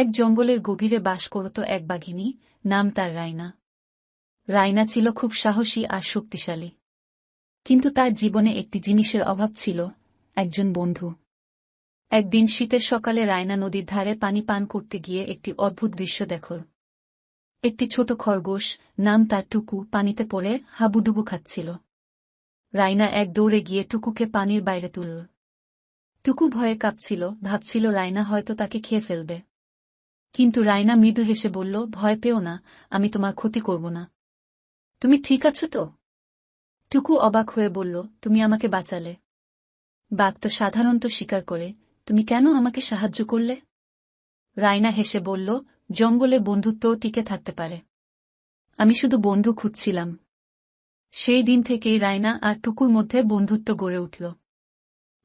এক জঙ্গলের গভীরে বাস করত এক বাঘিনী, নাম তার রায়না রায়না ছিল খুব সাহসী আর শক্তিশালী। কিন্তু তার জীবনে একটি জিনিসের অভাব ছিল, একজন বন্ধু। একদিন শীতের সকালে রায়না নদীর ধারে পানি পান করতে গিয়ে একটি অদ্ভুত দৃশ্য দেখল। একটি ছোট খরগোশ, নাম তার টুকু, পানিতে পড়ে হাবুডুবু খাচ্ছিল। রায়না এক দৌড়ে গিয়ে টুকুকে পানির বাইরে তুলল। টুকু ভয়ে কাঁপছিল, ভাবছিল রায়না হয়তো তাকে খেয়ে ফেলবে। কিন্তু রায়না মৃদু হেসে বলল, ভয় পেও না, আমি তোমার ক্ষতি করব না। তুমি ঠিক আছো তো? টুকু অবাক হয়ে বলল, তুমি আমাকে বাঁচালে। বাঘ তো সাধারণত স্বীকার করে, তুমি কেন আমাকে সাহায্য করলে? রায়না হেসে বলল, জঙ্গলে বন্ধুত্বও টিকে থাকতে পারে। আমি শুধু বন্ধু খুঁজছিলাম। সেই দিন থেকেই রায়না আর টুকুর মধ্যে বন্ধুত্ব গড়ে উঠল।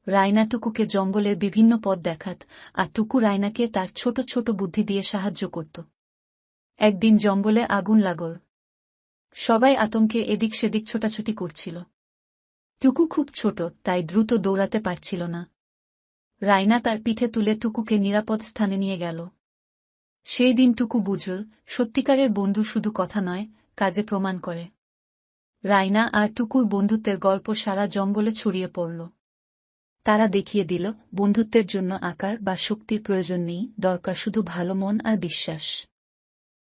রায়না টুকুকে জঙ্গলের বিভিন্ন পথ দেখাত, আর টুকু রায়নাকে তার ছোট ছোট বুদ্ধি দিয়ে সাহায্য করত। একদিন জঙ্গলে আগুন লাগল। সবাই আতঙ্কে এদিক সেদিক ছোটাছুটি করছিল। টুকু খুব ছোট, তাই দ্রুত দৌড়াতে পারছিল না। রায়না তার পিঠে তুলে টুকুকে নিরাপদ স্থানে নিয়ে গেল। সেই দিন টুকু বুঝল, সত্যিকারের বন্ধু শুধু কথা নয়, কাজে প্রমাণ করে। রায়না আর টুকুর বন্ধুত্বের গল্প সারা জঙ্গলে ছড়িয়ে পড়ল। তারা দেখিয়ে দিল, বন্ধুত্বের জন্য আকার বা শক্তির প্রয়োজন নেই, দরকার শুধু ভালো মন আর বিশ্বাস।